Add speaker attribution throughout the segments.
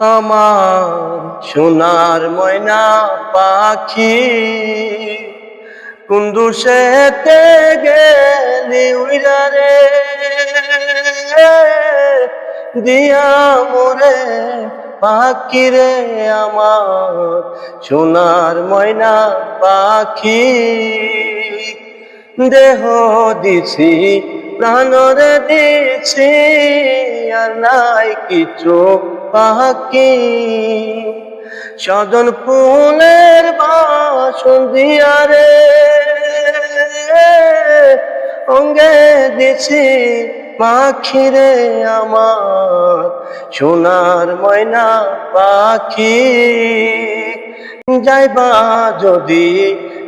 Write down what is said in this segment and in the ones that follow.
Speaker 1: আমার সোনার ময়না পাখি কুন্দুসেতে গেলি উইরা দিয়া মোরে পাখি রে আমার সোনার ময়না পাখি। দেহ দিছি প্রাণরে দিছি। নাই কিছু পাখি সদন ফুলের বাসন দিয়া রে, অঙ্গে দিছি পাখি রে আমার, সোনার ময়না পাখি। যাইবা যদি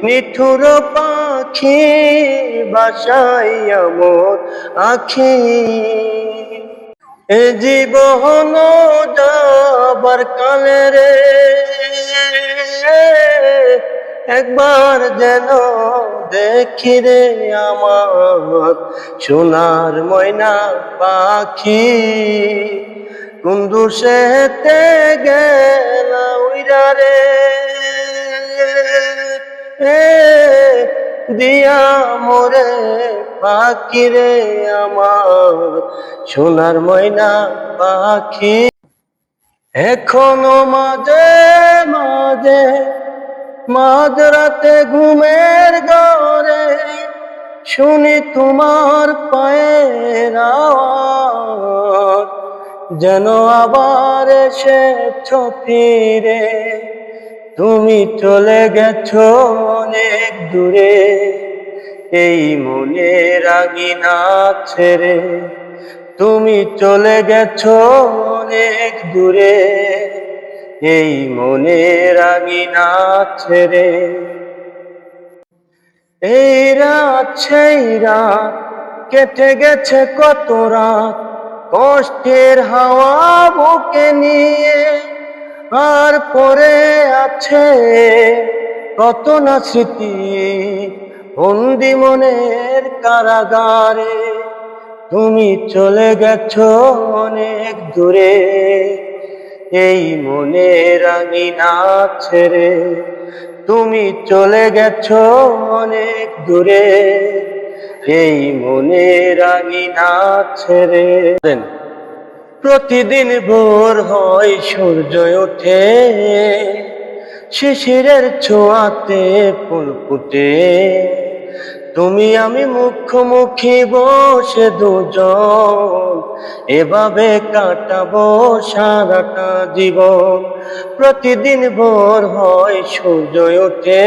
Speaker 1: নিঠুর পাখি বাসাই আমর আখি। জীবন যাবার কালে রে, একবার যেন দেখি রে আমার সোনার ময়না পাখি। কুন্দুসেতে গেল উইরা রে দিয়া মোরে পাখি রে আমার, সোনার ময়না পাখি। এখনও মাঝে মাঝে মাঝরাতে ঘুমের ঘরে শুনি তোমার পায়ের যেন আবার এসেছ ফিরে। তুমি চলে গেছো অনেক দূরে, এই মনে রাগিনা ছেড়ে তুমি চলে গেছো অনেক দূরে, এই মনে রাগিনা ছেড়ে এই রাত, সেই রাত কেটে গেছে কত রাত, কষ্টের হাওয়া বুকে নিয়ে। আর পরে আছে কত না স্মৃতি বন্দি মনের কারাগারে। তুমি চলে গেছো অনেক দূরে, এই মনে রাঙিনা ছেড়ে। তুমি চলে গেছো অনেক দূরে, এই মনে রাঙিনা ছেড়ে। প্রতিদিন ভোর হয় সূর্য ওঠে, শিশিরের ছোঁয়াতে ফুল ফুটে। তুমি আমি মুখোমুখি বসে দুজন, এভাবে কাটাবো সারাটা জীবন। প্রতিদিন ভোর হয় সূর্য ওঠে,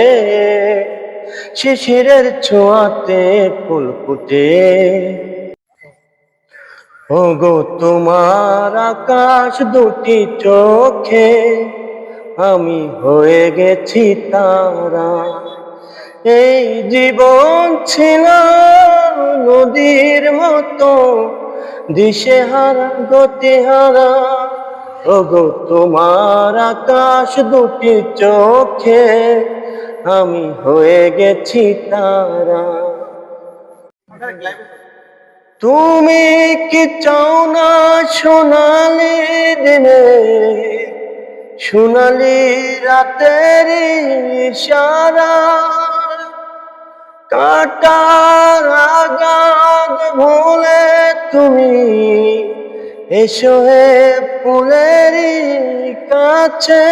Speaker 1: শিশিরের ছোঁয়াতে ফুল ফুটে। ওগো, তোমার আকাশ দুটি চোখে, আমি হয়ে গেছি তারা। এই জীবন ছিল নদীর মতো, দিশে হারা, গতি হারা। ওগো, তোমার আকাশ দুটি চোখে, আমি হয়ে গেছি তারা। তুমি কি চাও না সোনালি দিনে? সোনালি রাতের ইশারা। কাটার আগাদ ভুলে তুমি এসো হে ফুলের কাছে।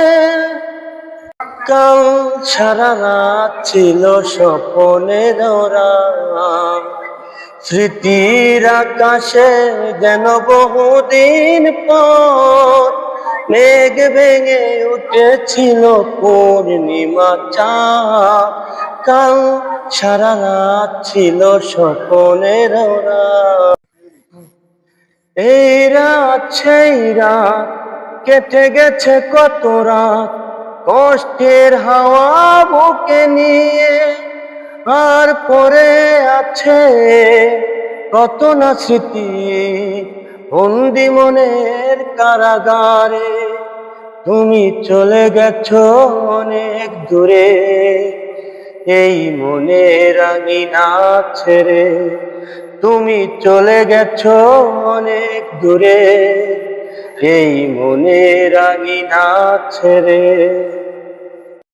Speaker 1: কাল সারা রাত ছিল স্বপনের রাত। স্মৃতির আকাশে যেন বহুদিন পর মেঘ ভেঙে উঠেছিল পূর্ণিমা চাঁদ। কাল সারা রাত ছিল স্বপনের এই রাত, সেই রাত কেটে গেছে কত রাত। কষ্টের হাওয়া বুকে নিয়ে আর পরে আছে কত না স্মৃতি, বন্দি মনের কারাগারে। তুমি চলে গেছ অনেক দূরে, এই মনে রাঙিনা ছেড়ে। তুমি চলে গেছ অনেক দূরে, এই মনে রাঙিনা ছেড়ে।